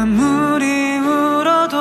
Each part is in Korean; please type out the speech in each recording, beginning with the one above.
아무리 울어도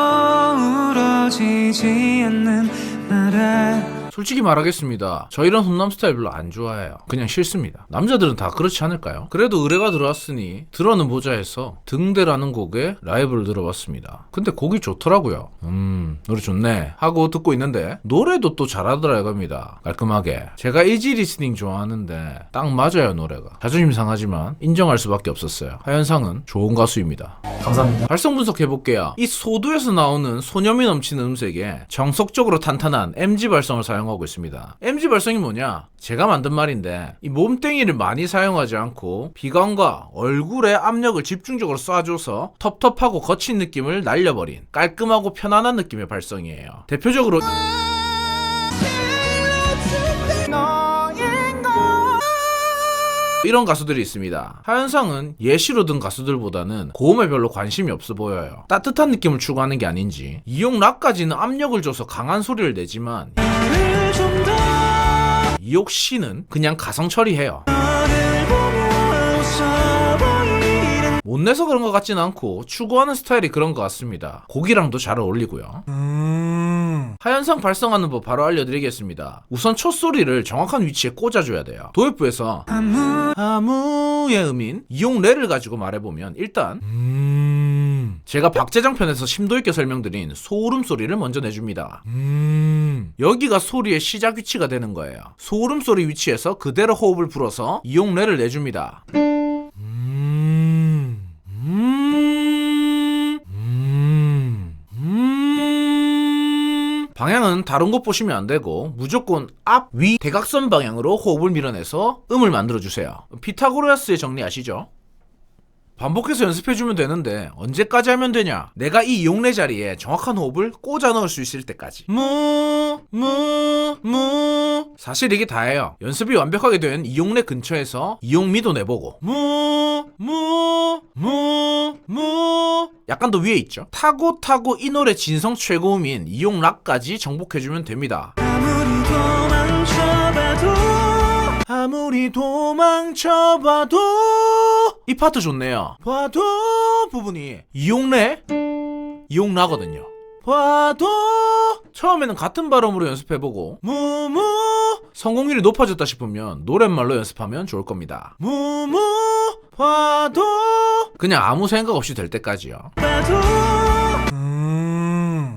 울어지지 않는 나를 솔직히 말하겠습니다. 저 이런 훈남 스타일 별로 안 좋아해요. 그냥 싫습니다. 남자들은 다 그렇지 않을까요? 그래도 의뢰가 들어왔으니 들어는 보자 해서 등대라는 곡의 라이브를 들어봤습니다. 근데 곡이 좋더라고요. 음, 노래 좋네. 하고 듣고 있는데 노래도 또 잘하더라 이겁니다. 깔끔하게. 제가 이지 리스닝 좋아하는데 딱 맞아요 노래가. 자존심 상하지만 인정할 수밖에 없었어요. 하현상은 좋은 가수입니다. 감사합니다. 발성 분석해볼게요. 이 소두에서 나오는 소념이 넘치는 음색에 정석적으로 탄탄한 MG 발성을 사용하고 있습니다. MG 발성이 뭐냐? 제가 만든 말인데 이 몸땡이를 많이 사용하지 않고 비강과 얼굴에 압력을 집중적으로 쏴줘서 텁텁하고 거친 느낌을 날려버린 깔끔하고 편안한 느낌의 발성이에요. 대표적으로 이런 가수들이 있습니다. 하현상은 예시로 든 가수들보다는 고음에 별로 관심이 없어 보여요. 따뜻한 느낌을 추구하는 게 아닌지 이용 락까지는 압력을 줘서 강한 소리를 내지만 이옥 씨는 그냥 가성 처리해요. 못 내서 그런 것 같진 않고 추구하는 스타일이 그런 것 같습니다. 곡이랑도 잘 어울리고요. 하현상 발성하는 법 바로 알려드리겠습니다. 우선 첫 소리를 정확한 위치에 꽂아줘야 돼요. 도입부에서 아무 아무의 음인 이용 레를 가지고 말해보면 일단 제가 박재장 편에서 심도 있게 설명드린 소울음 소리를 먼저 내줍니다. 여기가 소리의 시작 위치가 되는 거예요. 소울음 소리 위치에서 그대로 호흡을 불어서 이용 레를 내줍니다. 음. 음. 음. 음. 방향은 다른 곳 보시면 안 되고 무조건 앞, 위, 대각선 방향으로 호흡을 밀어내서 음을 만들어 주세요. 피타고라스의 정리 아시죠? 반복해서 연습해주면 되는데 언제까지 하면 되냐? 내가 이 용례 자리에 정확한 호흡을 꽂아 넣을 수 있을 때까지. 무, 무, 무. 사실 이게 다예요. 연습이 완벽하게 된 이용례 근처에서 이용미도 내보고 무, 무, 무, 무. 약간 더 위에 있죠. 타고 타고 이 노래 진성 최고음인 이용락까지 정복해주면 됩니다. 아무리 도망쳐봐도 아무리 도망쳐봐도 이 파트 좋네요. 봐도 부분이 이용래 이용라거든요. 봐도 처음에는 같은 발음으로 연습해보고 무무 성공률이 높아졌다 싶으면 노랫말로 연습하면 좋을 겁니다. 무무 봐도 그냥 아무 생각 없이 될 때까지요.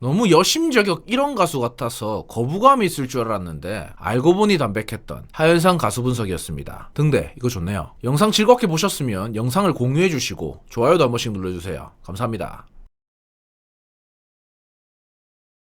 너무 여심저격 이런 가수 같아서 거부감이 있을 줄 알았는데 알고 보니 담백했던 하현상 가수 분석이었습니다. 등대 이거 좋네요. 영상 즐겁게 보셨으면 영상을 공유해 주시고 좋아요도 한 번씩 눌러주세요. 감사합니다.